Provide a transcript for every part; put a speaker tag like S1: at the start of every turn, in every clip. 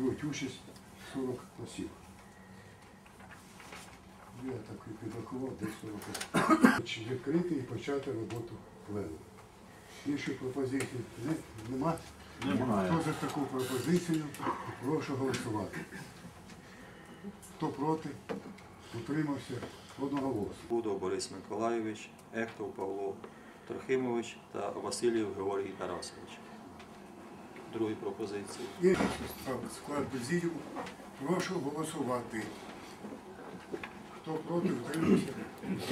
S1: беруть участь 40 осіб. Я так і підрахував, десь 40 осіб. Відкрити і почати роботу плену. Інших пропозицій не- нема?
S2: Немає.
S1: Хто за таку пропозицію, прошу голосувати. Хто проти, утримався одноголосно.
S3: Будов Борис Миколайович, Ехтов Павло Трохимович та Васильєв Георгій Тарасович. Другі пропозиції.
S1: І склад президіуму. Прошу голосувати. Хто проти, утримався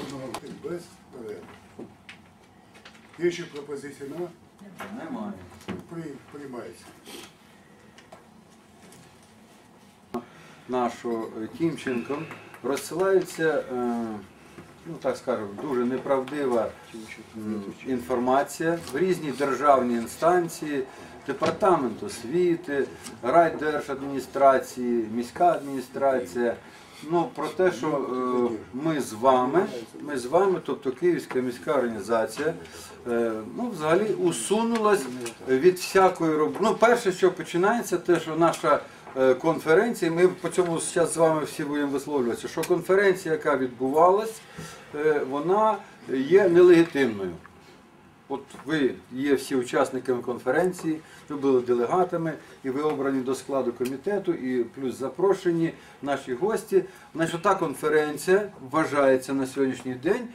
S1: одноголосно. Без перерви. Інші пропозиції нема?
S2: Немає.
S1: При- Приймається.
S2: Нашу е, Тімченком розсилається, е, ну так скажемо, дуже неправдива м, інформація в різні державні інстанції, департамент освіти, райдержадміністрації, міська адміністрація. Ну, про те, що е, ми з вами, ми з вами, тобто Київська міська організація, е, ну, взагалі усунулась від всякої роботи. Ну, перше, що починається, те, що наша е, конференція, ми по цьому зараз з вами всі будемо висловлюватися, що конференція, яка відбувалась, е, вона є нелегітимною. От ви є всі учасниками конференції, ви були делегатами, і ви обрані до складу комітету, і плюс запрошені наші гості. Значить, та конференція вважається на сьогоднішній день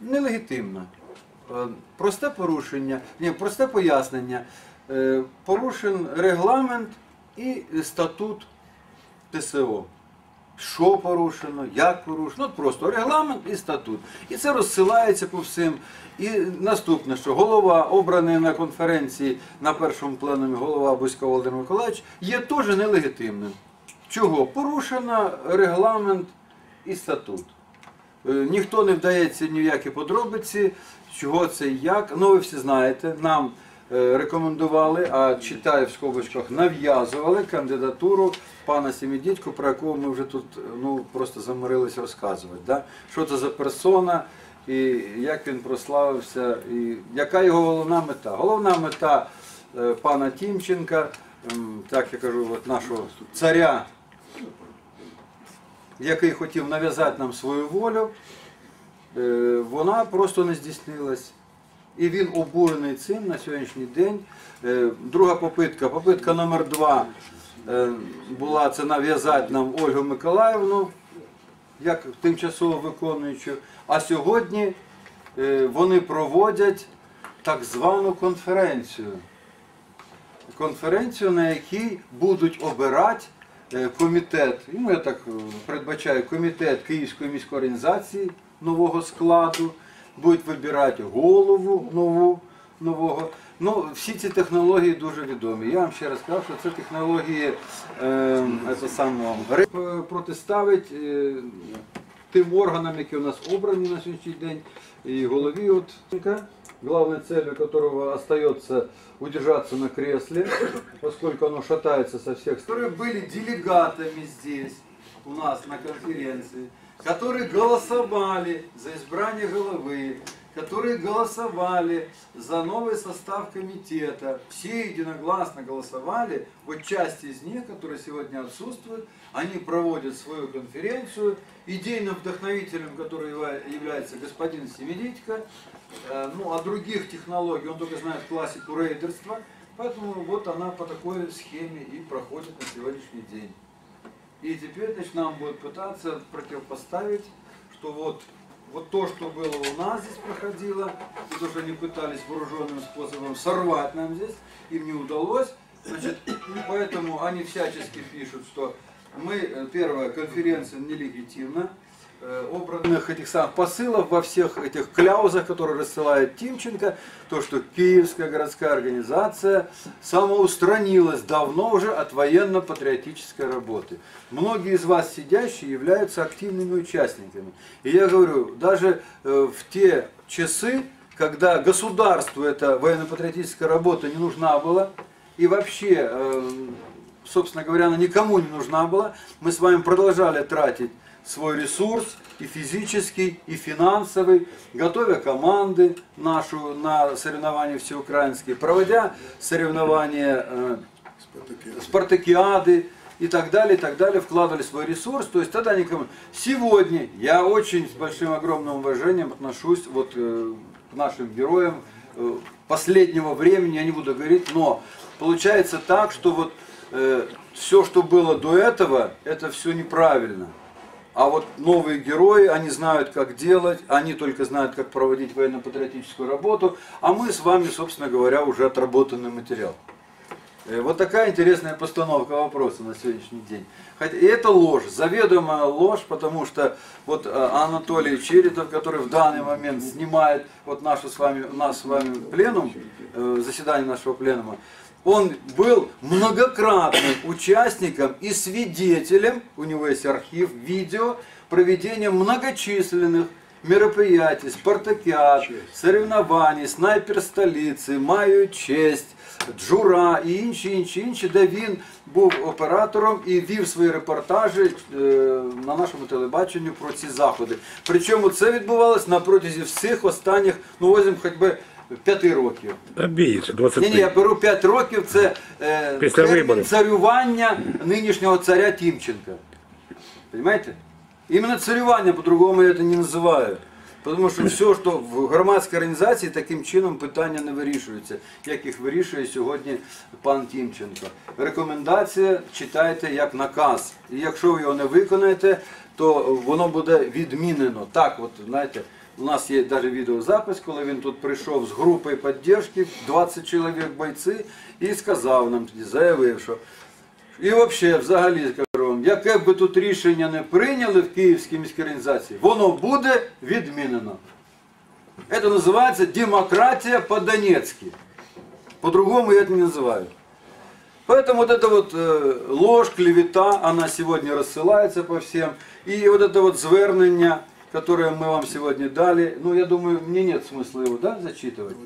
S2: нелегітимна. Е, Просте порушення, ні, просте пояснення. Порушен регламент і статут ТСО. Що порушено, як порушено, от просто регламент і статут. І це розсилається по всім. І наступне, що голова, обраний на конференції на першому пленумі голова Бузька Володимир Миколаївич, є теж нелегітимним. Чого? Порушено регламент і статут. Е, Ніхто не вдається ні в які подробиці, чого це і як. Ну, ви всі знаєте, нам рекомендували, а читаю в скобочках, нав'язували кандидатуру пана Сімідітько, про якого ми вже тут е, ну, просто заморилися розказувати. Да? Що це за персона, і як він прославився, і яка його головна мета? Головна мета е, пана Тімченка, так я кажу, от нашого царя який хотів нав'язати нам свою волю, е, вона просто не здійснилась. І він обурений цим на сьогоднішній день. Е, Друга попитка, попитка номер два. Е, була це нав'язати нам Ольгу Миколаївну, як тимчасово виконуючу. А сьогодні е, вони проводять так звану конференцію. Конференцію, на якій будуть обирати комітет, ну я так передбачаю, комітет Київської міської організації нового складу, будуть вибирати голову нову, нового. Ну, всі ці технології дуже відомі. Я вам ще раз кажу, що це технології е, це вам протиставить е, тим органам, які у нас обрані на сьогоднішній день, і голові от главной целью которого остается удержаться на кресле, поскольку оно шатается со всех сторон, которые были делегатами здесь, у нас на конференции, которые голосовали за избрание головы, которые голосовали за новый состав комитета. Все единогласно голосовали. Вот часть из них, которые сегодня отсутствуют, они проводят свою конференцию. Идейным вдохновителем, который является господин Семенитько, Э, ну, о других технологиях, он только знает классику рейдерства, поэтому вот она по такой схеме и проходит на сегодняшний день. И теперь значит, нам будет пытаться противопоставить, что вот, вот то, что было у нас здесь проходило, и то, что они пытались вооруженным способом сорвать нам здесь, им не удалось. Значит, поэтому они всячески пишут, что мы, э, первая конференция нелегитимна, обранных этих самых посылов во всех этих кляузах, которые рассылает Тимченко, то, что Киевская городская организация самоустранилась давно уже от военно-патриотической работы. Многие из вас сидящие являются активными участниками. И я говорю, даже э, в те часы, когда государству эта военно-патриотическая работа не нужна была, и вообще, э, собственно говоря, она никому не нужна была, мы с вами продолжали тратить свой ресурс и физический, и финансовый, готовя команды нашу на соревнования всеукраинские, проводя соревнования э, спартакиады и так далее, и так далее, вкладывали свой ресурс, то есть тогда никому. Сегодня я очень с большим огромным уважением отношусь вот э, к нашим героям э, последнего времени, я не буду говорить, но получается так, что вот все, что было до этого, это все неправильно. А вот новые герои, они знают, как делать, они только знают, как проводить военно-патриотическую работу, а мы с вами, собственно говоря, уже отработанный материал. Э, Вот такая интересная постановка вопроса на сегодняшний день. И это ложь, заведомая ложь, потому что вот э, Анатолий Черетов, который в данный момент снимает вот нашу с вами, нас с вами пленум, э, заседание нашего пленума, он был многократным участником и свидетелем, у него есть архив, видео, проведения многочисленных мероприятий, спартакиад, соревнований, снайпер столиці, маю честь, джура і інші, інші, інші, де він був оператором і вів свої репортажі е, на нашому телебаченню про ці заходи. Причому це відбувалось на протязі всіх останніх, ну возьмемо хоч би п'яти років.
S4: Та більше, 20.
S2: Ні, ні, я беру 5 років, це е,
S4: Після
S2: термін
S4: виборів.
S2: царювання нинішнього царя Тимченка. Понимаете? Именно царювання, по-другому я це не називаю. Тому що все, що в громадській організації таким чином питання не вирішується, як їх вирішує сьогодні пан Тімченко. Рекомендація читайте як наказ. І якщо ви його не виконаєте, то воно буде відмінено. Так, от знаєте, у нас є навіть відеозапис, коли він тут прийшов з групою підтримки, 20 чоловік бойці, і сказав нам заявив, що і взагалі, взагалі яке б тут рішення не прийняли в Київській міській організації, воно буде відмінено. Це називається демократія по-донецьки. По-другому я это не называю. Поэтому вот эта вот э, ложь, клевета, она сегодня рассылается по всем. И вот это вот звернення, которое мы вам сегодня дали, ну я думаю, мне нет смысла его, да, зачитывать?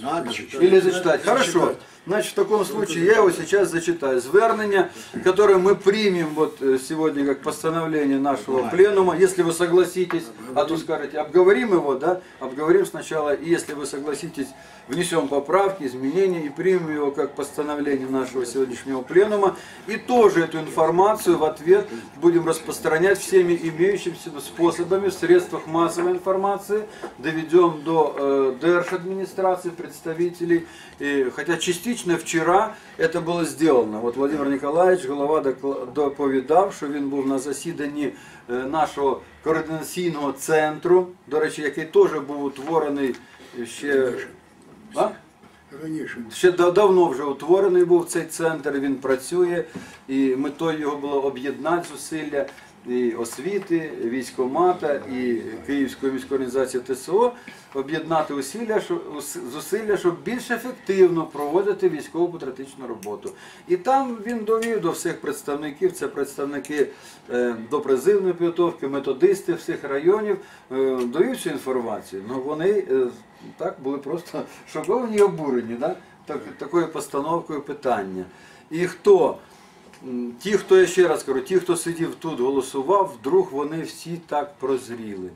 S1: Надо
S2: Или зачитать. Хорошо. Значит, в таком случае я его сейчас зачитаю. Звернення, которое мы примем вот э, сегодня как постановление нашего пленума. Если вы согласитесь, а то скажете, обговорим его, да? Обговорим сначала. И если вы согласитесь, внесем поправки, изменения и примем его как постановление нашего сегодняшнего пленума. И тоже эту информацию в ответ будем распространять всеми имеющимися способами в средствах массовой информации. Доведем до э, держадминистрации, представителей. И, хотя частично вчера это было сделано. Вот Владимир Николаевич, голова докла- доповідав, що він був на засіданні е, нашого координаційного центру, до речі, який теж був утворений ще. А?
S1: Раніше.
S2: Ще да- давно вже утворений був цей центр, він працює, і метою його було об'єднати зусилля і освіти, військомата і Київської міської організації ТСО, об'єднати усилля, зусилля, щоб більш ефективно проводити військово-патріотичну роботу. І там він довів до всіх представників, це представники е, до призивної підготовки, методисти всіх районів, е, довів цю інформацію. Ну вони е, так були просто шоковані і обурені так, такою постановкою питання. І хто? Ті, хто я ще раз кажу, ті, хто сидів тут, голосував, вдруг вони всі так прозріли.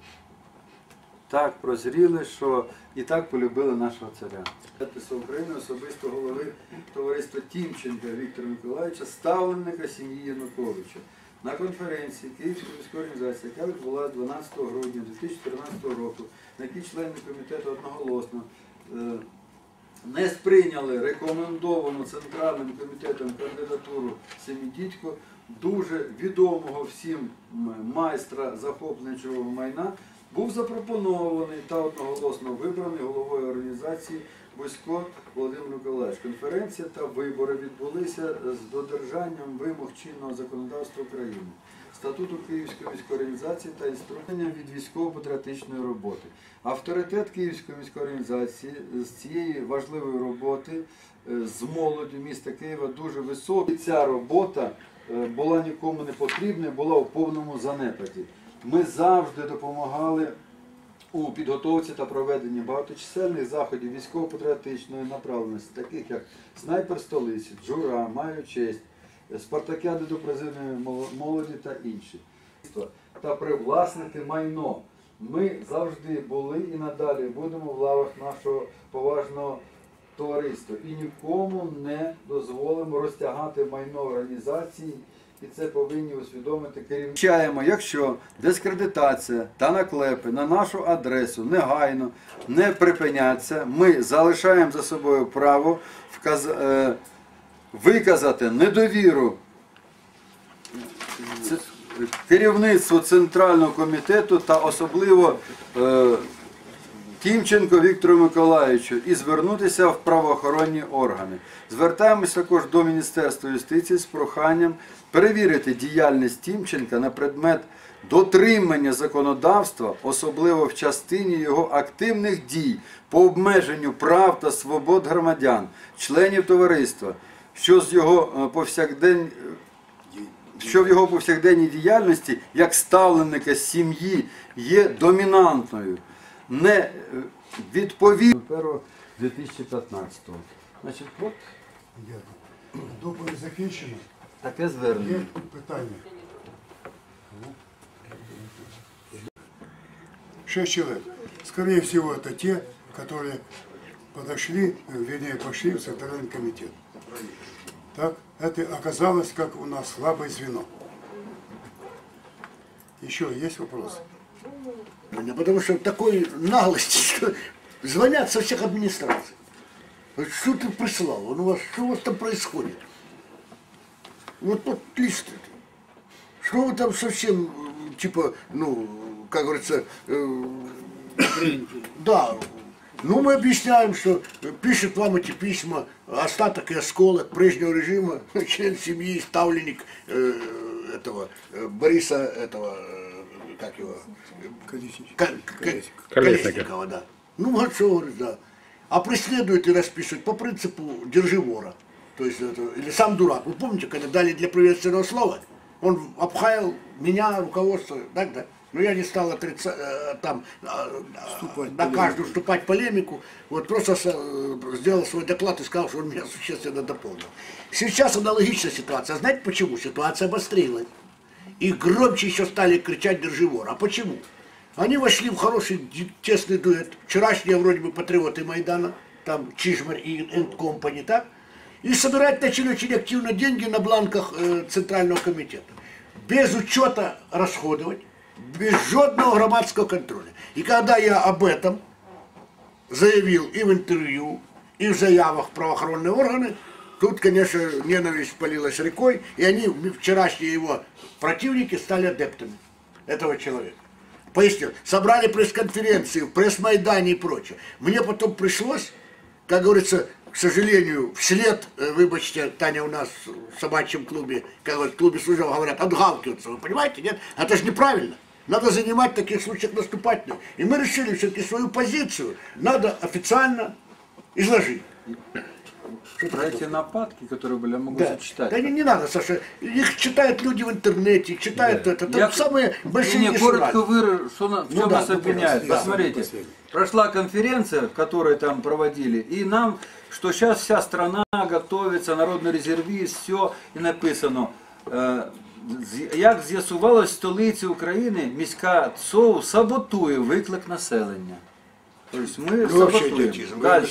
S2: Так прозріли, що і так полюбили нашого царя. Запис України особисто голови товариства Тімченка Віктора Миколаївича, ставленника сім'ї Януковича. На конференції Київської міської організації, яка відбулася 12 грудня 2014 року, на якій члени комітету одноголосно е, не сприйняли рекомендовану Центральним комітетом кандидатуру Семітітько, дуже відомого всім майстра захопленчого майна, був запропонований та одноголосно вибраний головою організації Бусько Володимир Миколаївич. Конференція та вибори відбулися з додержанням вимог чинного законодавства України. Статуту Київської міської організації та інструкція від військово-патріотичної роботи. Авторитет Київської міської організації з цієї важливої роботи е, з молоді міста Києва дуже високий. Ця робота е, була нікому не потрібна, була у повному занепаді. Ми завжди допомагали у підготовці та проведенні багаточисельних заходів військово-патріотичної направленості, таких як снайпер столиці, джура, маю честь, спартакіади до призивної мол- молоді та інші. Та привласнити майно. Ми завжди були і надалі будемо в лавах нашого поважного товариства і нікому не дозволимо розтягати майно організації І це повинні усвідомити керівники. Вчаємо, якщо дискредитація та наклепи на нашу адресу негайно не припиняться, ми залишаємо за собою право вказ... виказати недовіру керівництву Центрального комітету та особливо е, Тімченко Віктору Миколаївичу і звернутися в правоохоронні органи. Звертаємось також до Міністерства юстиції з проханням перевірити діяльність Тімченка на предмет дотримання законодавства, особливо в частині його активних дій по обмеженню прав та свобод громадян, членів товариства, що з його е, повсякдень що в його повсякденній діяльності як ставленника сім'ї є домінантною, не відповідно 2015 Значить, от
S1: Дякую. Доповідь закінчена.
S2: таке
S1: Є
S2: звернення.
S1: питання. Шесть человек. Скорее всего, это те, которые подошли, э, вернее, пошли в Центральный комитет. Так, это оказалось, как у нас слабое звено. Еще есть вопросы?
S4: Меня, Потому что такой наглости, что звонят со всех администраций. Что ты прислал? Он у вас, что у вас там происходит? Вот вот лист это. Что вы там совсем, типа, ну, как говорится, э, да, ну мы объясняем, что пишет вам эти письма остаток и осколок прежнего режима, член семьи, ставленник э, этого э, Бориса, этого, э, как его, Ка- Колесникова, да. Ну, вот что говорит, да. А преследуют и расписывают по принципу «держи вора». То есть, это, или сам дурак. Вы помните, когда дали для приветственного слова, он обхаял меня, руководство, так, да? Но я не стал отрицать, э, там, э, э, на каждую вступать в полемику. Вот просто э, сделал свой доклад и сказал, что он меня существенно дополнил. Сейчас аналогичная ситуация. Знаете почему? Ситуация обострилась. И громче еще стали кричать «Держи вора». А почему? Они вошли в хороший тесный дуэт. Вчерашние вроде бы патриоты Майдана, там Чижмарь и Энд Компани, так? И собирать начали очень активно деньги на бланках э, Центрального комитета. Без учета расходовать, без жодного громадского контроля. И когда я об этом заявил и в интервью, и в заявах правоохранные органы, тут, конечно, ненависть полилась рекой, и они, вчерашние его противники, стали адептами этого человека. Пояснил, собрали пресс-конференции, пресс-майдане и прочее. Мне потом пришлось, как говорится, к сожалению, вслед, э, выбачьте, Таня у нас в собачьем клубе, как в клубе служил, говорят, отгалкиваться, вы понимаете, нет? Это же неправильно. Надо занимать в таких случаях наступательную. И мы решили все-таки свою позицию надо официально изложить. Что
S2: Про эти нападки, которые были, я могу
S4: Да.
S2: зачитать.
S4: Да не, не надо, Саша. Их читают люди в интернете, читают это. Там
S2: Я-
S4: самые большие
S2: Не, не, коротко выражу, что на, в
S4: Ну
S2: чем
S4: да,
S2: нас
S4: ну,
S2: обвиняют.
S4: да.
S2: Посмотрите, прошла конференция, которую там проводили, и нам, что сейчас вся страна готовится, народный резервист, все, и написано, з- як з'ясувалось в столиці України, міська ЦОУ саботує виклик населення. Тобто ми
S4: Ну,
S2: саботуємо. Далі.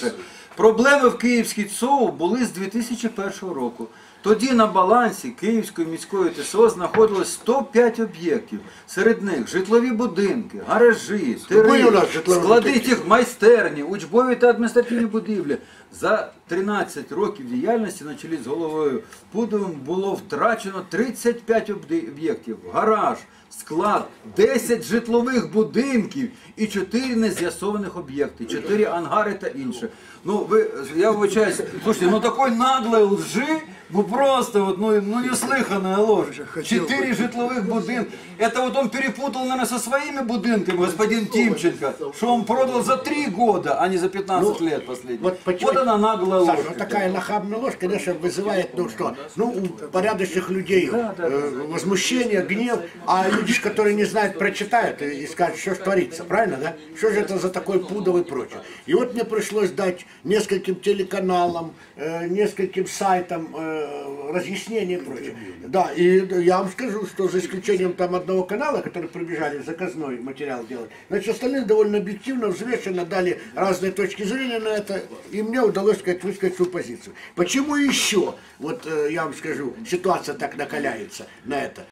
S2: Проблеми в Київській ЦОУ були з 2001 року. Тоді на балансі Київської міської ТСО знаходилось 105 об'єктів. Серед них житлові будинки, гаражі, тири, склади тих майстерні, учбові та адміністративні будівлі. За 13 років діяльності на чолі з головою Пудовим було втрачено 35 об'єктів, гараж, склад, 10 житлових будинків і 4 нез'ясованих об'єкти, 4 ангари та інше. Ну, ви, я вибачаюсь, слушайте, ну такой наглой лжи, ну просто вот, ну, ну неслыханная ложь. Четыре житловых будинка. Это вот он перепутал, наверное, со своими будинками, господин Тимченко, что он продал за 3 года, а не за 15 лет последних.
S4: Вот, почему-
S2: Вот она наглая ложь.
S4: Саша, вот такая нахабная ложь, конечно, вызывает, ну что, ну, у порядочных людей э, возмущение, гнев, а люди, которые не знают, прочитают и, и скажут, что ж творится, правильно, да? Что же это за такой пудов и прочее. И вот мне пришлось дать нескольким телеканалам, э, нескольким сайтам э, разъяснения и прочее. Да, и я вам скажу, что за исключением там одного канала, который прибежали заказной материал делать, значит, остальные довольно объективно, взвешенно дали разные точки зрения на это, и мне удалось сказать, высказать свою позицию. Почему еще, вот э, я вам скажу, ситуация так накаляется на это?